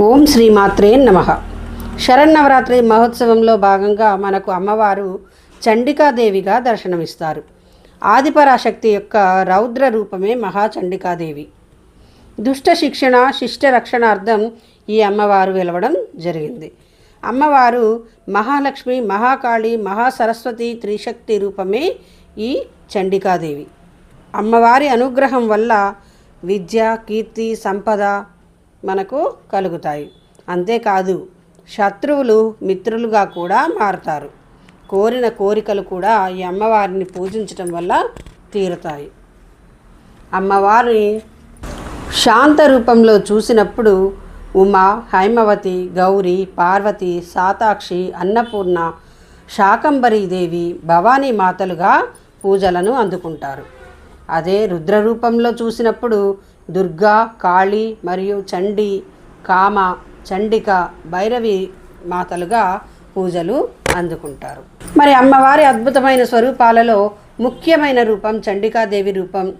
ఓం శ్రీమాత్రే నమ. శరన్నవరాత్రి మహోత్సవంలో భాగంగా మనకు అమ్మవారు చండికాదేవిగా దర్శనమిస్తారు. ఆదిపరాశక్తి యొక్క రౌద్ర రూపమే మహాచండికాదేవి. దుష్ట శిక్షణ శిష్ట రక్షణార్థం ఈ అమ్మవారు వెలవడం జరిగింది. అమ్మవారు మహాలక్ష్మి మహాకాళి మహాసరస్వతి త్రిశక్తి రూపమే ఈ చండికాదేవి. అమ్మవారి అనుగ్రహం వల్ల విద్య కీర్తి సంపద మనకు కలుగుతాయి. అంతేకాదు శత్రువులు మిత్రులుగా కూడా మారుతారు. కోరిన కోరికలు కూడా ఈ అమ్మవారిని పూజించటం వల్ల తీరుతాయి. అమ్మవారిని శాంత రూపంలో చూసినప్పుడు ఉమా హైమవతి గౌరి పార్వతి సాతాక్షి అన్నపూర్ణ శాకంబరీదేవి భవానీ మాతలుగా పూజలను అందుకుంటారు. అదే రుద్ర రూపంలో చూసినప్పుడు దుర్గా కాళి మరియు చండి కామ చండిక భైరవి మాతలుగా పూజలు అందుకుంటారు. మరి అమ్మవారి అద్భుతమైన స్వరూపాలలో ముఖ్యమైన రూపం చండికాదేవి రూపం.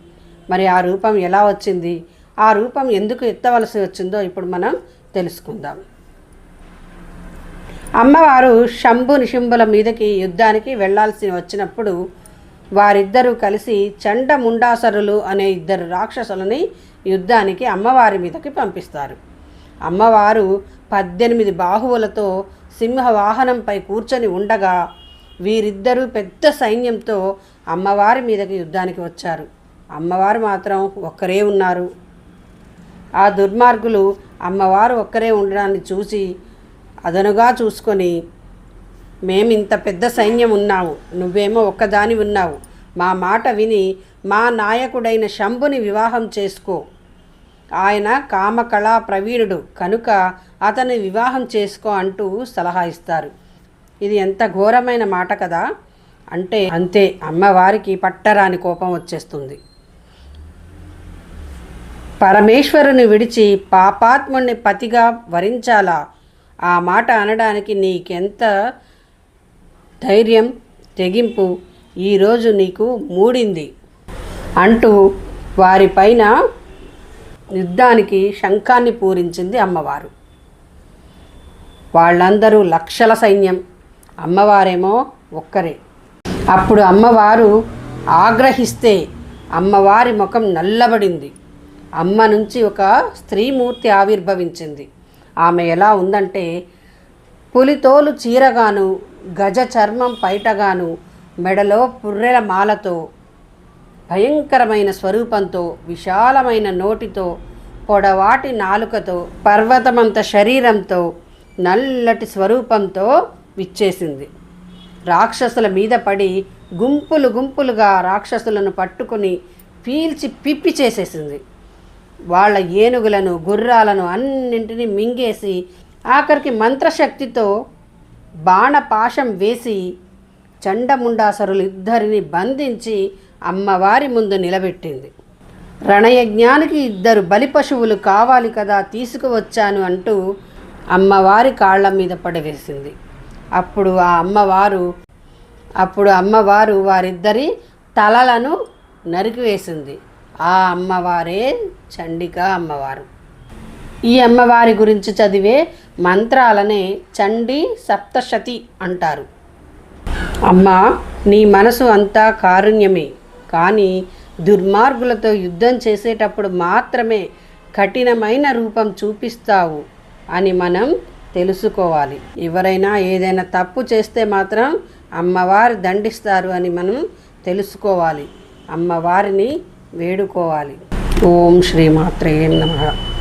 మరి ఆ రూపం ఎలా వచ్చింది? ఆ రూపం ఎందుకు ఎత్తవలసి వచ్చిందో ఇప్పుడు మనం తెలుసుకుందాం. అమ్మవారు శంభు నిశంభుల మీదకి యుద్ధానికి వెళ్ళాల్సి వచ్చినప్పుడు వారిద్దరూ కలిసి చండముండాసరులు అనే ఇద్దరు రాక్షసులని యుద్ధానికి అమ్మవారి మీదకి పంపిస్తారు. అమ్మవారు పద్దెనిమిది బాహువులతో సింహ వాహనంపై కూర్చొని ఉండగా వీరిద్దరూ పెద్ద సైన్యంతో అమ్మవారి మీదకి యుద్ధానికి వచ్చారు. అమ్మవారు మాత్రం ఒక్కరే ఉన్నారు. ఆ దుర్మార్గులు అమ్మవారు ఒక్కరే ఉండడాన్ని చూసి అదనుగా చూసుకొని మేము ఇంత పెద్ద సైన్యం ఉన్నావు. నువ్వేమో ఒక్కదాని ఉన్నావు. మా మాట విని మా నాయకుడైన శంభుని వివాహం చేసుకో. ఆయన కామకళా ప్రవీణుడు. కనుక అతని వివాహం చేసుకో అంటూ సలహా ఇస్తారు. ఇది ఎంత ఘోరమైన మాట కదా. అంటే అంతే అమ్మవారికి పట్టరాని కోపం వచ్చేస్తుంది. పరమేశ్వరుని విడిచి పాపాత్ముణ్ణి పతిగా వరించాలా? ఆ మాట అనడానికి నీకెంత ధైర్యం తెగింపు ఈరోజు నీకు మూడింది. అంటూ వారిపైన యుద్ధానికి శంఖాన్ని పూరించింది అమ్మవారు. వాళ్ళందరూ లక్షల సైన్యం అమ్మవారేమో ఒక్కరే. అప్పుడు అమ్మవారు ఆగ్రహిస్తే అమ్మవారి ముఖం నల్లబడింది. అమ్మ నుంచి ఒక స్త్రీమూర్తి ఆవిర్భవించింది. ఆమె ఎలా ఉందంటే పులితోలు చీరగాను గజ చర్మం పైటగాను మెడలో పుర్రెల మాలతో భయంకరమైన స్వరూపంతో విశాలమైన నోటితో పొడవాటి నాలుకతో పర్వతమంత శరీరంతో నల్లటి స్వరూపంతో విచ్చేసింది. రాక్షసుల మీద పడి గుంపులు గుంపులుగా రాక్షసులను పట్టుకుని పీల్చి పిప్పి చేసేసింది. వాళ్ళ ఏనుగులను గుర్రాలను అన్నింటినీ మింగేసి ఆఖరికి మంత్రశక్తితో బాణపాశం వేసి చండముండాసరులు ఇద్దరిని బంధించి అమ్మవారి ముందు నిలబెట్టింది. రణయజ్ఞానికి ఇద్దరు బలి పశువులు కావాలి కదా తీసుకువచ్చాను అంటూ అమ్మవారి కాళ్ళ మీద పడవేసింది. అప్పుడు ఆ అమ్మవారు అప్పుడు అమ్మవారు వారిద్దరి తలలను నరికివేసింది. ఆ అమ్మవారే చండిక అమ్మవారు. ఈ అమ్మవారి గురించి చదివే మంత్రాలనే చండీ సప్తశతి అంటారు. అమ్మా నీ మనసు అంతా కారుణ్యమే. కానీ దుర్మార్గులతో యుద్ధం చేసేటప్పుడు మాత్రమే కఠినమైన రూపం చూపిస్తావు అని మనం తెలుసుకోవాలి. ఎవరైనా ఏదైనా తప్పు చేస్తే మాత్రం అమ్మవారు దండిస్తారు అని మనం తెలుసుకోవాలి. అమ్మవారిని వేడుకోవాలి. ఓం శ్రీమాత్రే నమః.